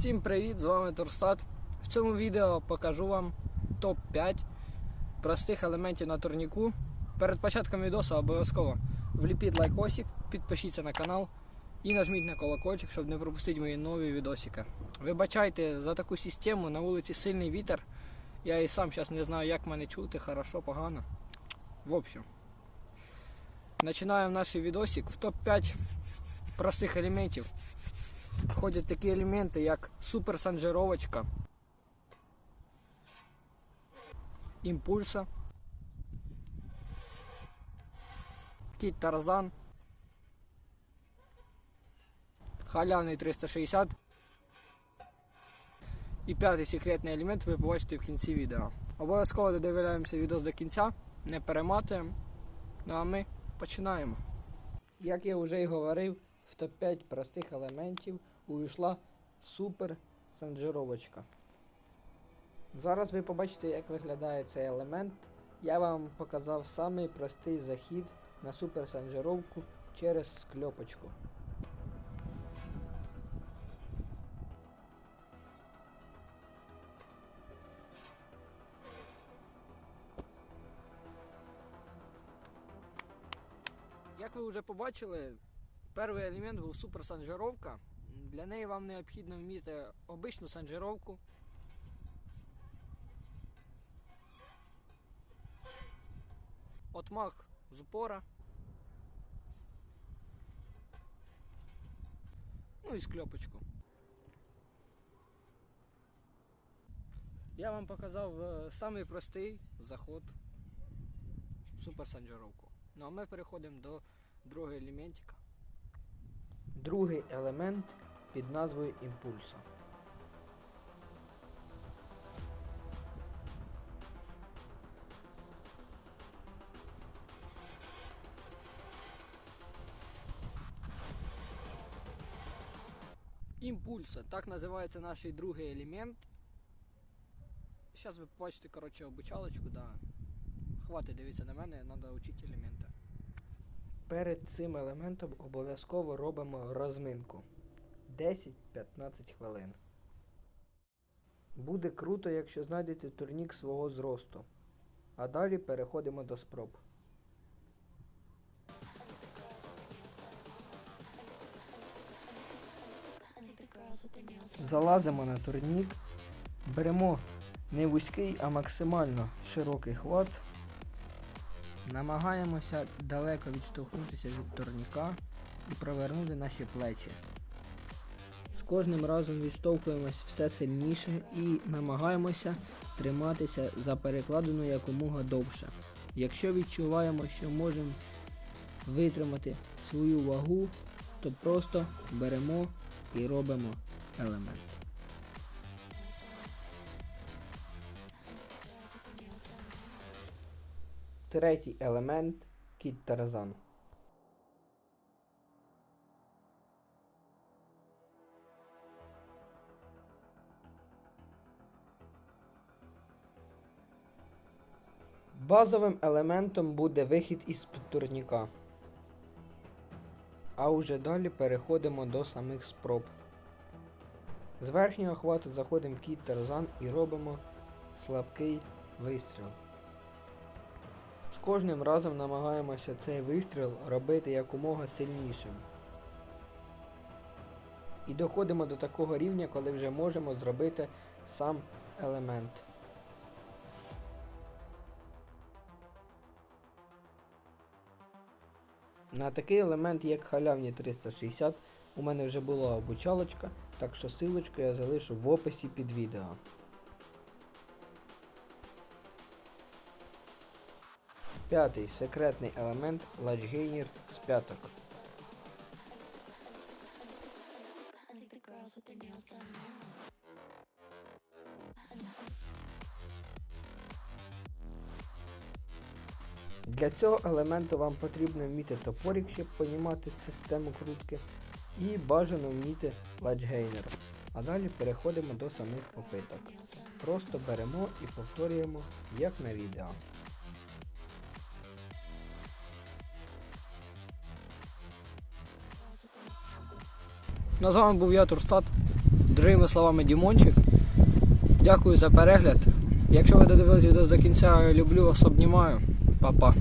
Всім привіт! З вами Турстат. В цьому відео покажу вам топ-5 простих елементів на турніку. Перед початком відео обов'язково вліпіть лайкосик, підпишіться на канал і нажміть на колокольчик, щоб не пропустити мої нові відосики. Вибачайте за таку систему, на вулиці сильний вітер. Я і сам зараз не знаю, як мене чути, хорошо, погано. В общем, починаємо наш відосик в топ-5 простих елементів входять такі елементи, як суперсанжировочка, імпульса, кіт Тарзан, халявний 360 і п'ятий секретний елемент ви побачите в кінці відео. Обов'язково додивляємося відео до кінця, не перематуємо. Ну а ми починаємо. Як я вже й говорив, в топ-5 простих елементів увійшла супер санжировочка. Зараз ви побачите, як виглядає цей елемент. Я вам показав самий простий захід на супер санжировку через скльопочку. Як ви вже побачили, перший елемент був супер санжировка. Для неї вам необхідно вміти обичну санжировку. Отмах з упора. Ну і скльопочку. Я вам показав е, самий простий заход в суперсанджаровку. Ну а ми переходимо до другого елементика. Другий елемент під назвою імпульса. Імпульса, так називається наш другий елемент. Зараз ви побачите, коротше, обучалочку, да. Хватить дивитися на мене, треба вчити елементи. Перед цим елементом обов'язково робимо розминку 10-15 хвилин. Буде круто, якщо знайдете турнік свого зросту. А далі переходимо до спроб. Залазимо на турнік, беремо не вузький, а максимально широкий хват. Намагаємося далеко відштовхнутися від турніка і провернути наші плечі. Кожним разом відштовхуємось все сильніше і намагаємося триматися за перекладину якомога довше. Якщо відчуваємо, що можемо витримати свою вагу, то просто беремо і робимо елемент. Третій елемент кіт Тарзан. Базовим елементом буде вихід із турніка. А уже далі переходимо до самих спроб. З верхнього хвату заходимо в кіт Тарзан і робимо слабкий вистріл. З кожним разом намагаємося цей вистріл робити якомога сильнішим. І доходимо до такого рівня, коли вже можемо зробити сам елемент. На такий елемент, як халявні 360, у мене вже була обучалочка, так що силочку я залишу в описі під відео. П'ятий секретний елемент ладжгейнер з п'яток. I think the girls with their nails done now. Для цього елементу вам потрібно вміти топорик, щоб понімати систему крутки, і бажано вміти ладжгейнер. А далі переходимо до самих попиток. Просто беремо і повторюємо, як на відео. Ну, з вами був я, Турстат. Другими словами, Дімончик. Дякую за перегляд. Якщо ви додивились відео до кінця, люблю вас, обнімаю. Па-па.